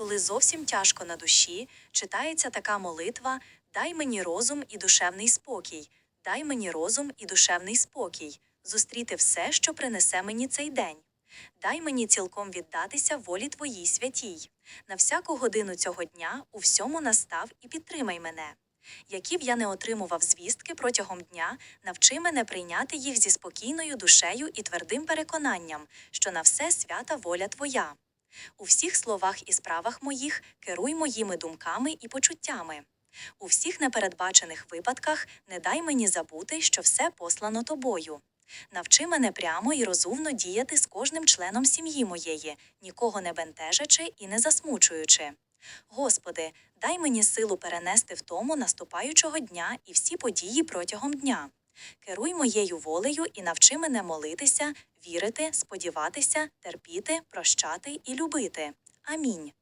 коли зовсім тяжко на душі, читається така молитва Дай мені розум і душевний спокій, дай мені розум і душевний спокій, зустріти все, що принесе мені цей день. Дай мені цілком віддатися волі Твоїй святій. На всяку годину цього дня у всьому настав і підтримай мене. Які б я не отримував звістки протягом дня, навчи мене прийняти їх зі спокійною душею і твердим переконанням, що на все свята воля Твоя. У всіх словах і справах моїх керуй моїми думками і почуттями. У всіх непередбачених випадках не дай мені забути, що все послано тобою. Навчи мене прямо і розумно діяти з кожним членом сім'ї моєї, нікого не бентежачи і не засмучуючи. Господи, дай мені силу перенести втому наступаючого дня і всі події протягом дня. Керуй моєю волею і навчи мене молитися, вірити, сподіватися, терпіти, прощати і любити. Амінь.